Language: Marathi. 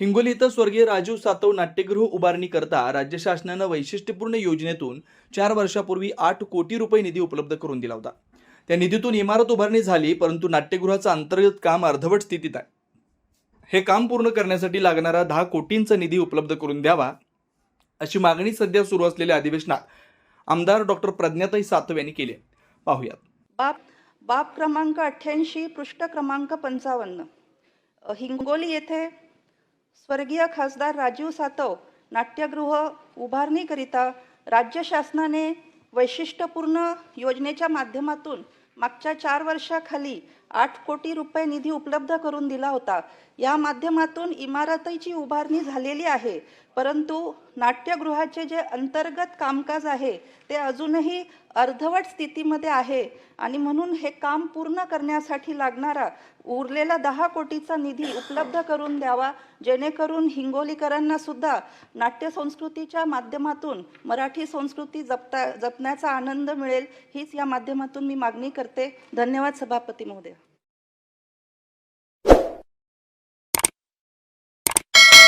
हिंगोली इथं स्वर्गीय राजीव सातव नाट्यगृह उभारणी करता राज्य शासनानं वैशिष्ट्यपूर्ण योजनेतून चार वर्षापूर्वी आठ कोटी रुपये निधी उपलब्ध करून दिला होता. त्या निधीतून इमारत उभारणी झाली परंतु नाट्यगृहाचं अंतर्गत काम अर्धवट स्थितीत आहे. हे काम पूर्ण करण्यासाठी लागणारा दहा कोटींचा निधी उपलब्ध करून द्यावा अशी मागणी सध्या सुरू असलेल्या अधिवेशनात आमदार डॉक्टर प्रज्ञाताई सातव यांनी केली पाहूयात. बाब बाब क्रमांक अठ्ठ्याऐंशी पृष्ठ क्रमांक पंचावन्न. हिंगोली येथे स्वर्गीय खासदार राजीव सातव नाट्यगृह उभारणीकरिता राज्य शासनाने वैशिष्ट्यपूर्ण योजनेच्या माध्यमातून मागच्या चार वर्षाखाली आठ कोटी रुपये निधी उपलब्ध करून दिला होता. या माध्यमातून इमारतीची उभारणी झालेली आहे. परंतु नाट्यगृहाचे जे अंतर्गत कामकाज आहे ते अजूनही अर्धवट स्थितीमध्ये आहे आणि म्हणून हे काम पूर्ण करण्यासाठी लागणारा उरलेला दहा कोटीचा निधी उपलब्ध करून द्यावा जेणेकरून हिंगोलीकरांना सुद्धा नाट्यसंस्कृतीच्या माध्यमातून मराठी संस्कृती जपता जपण्याचा आनंद मिळेल. हीच या माध्यमातून मी मागणी करते. धन्यवाद सभापती महोदय.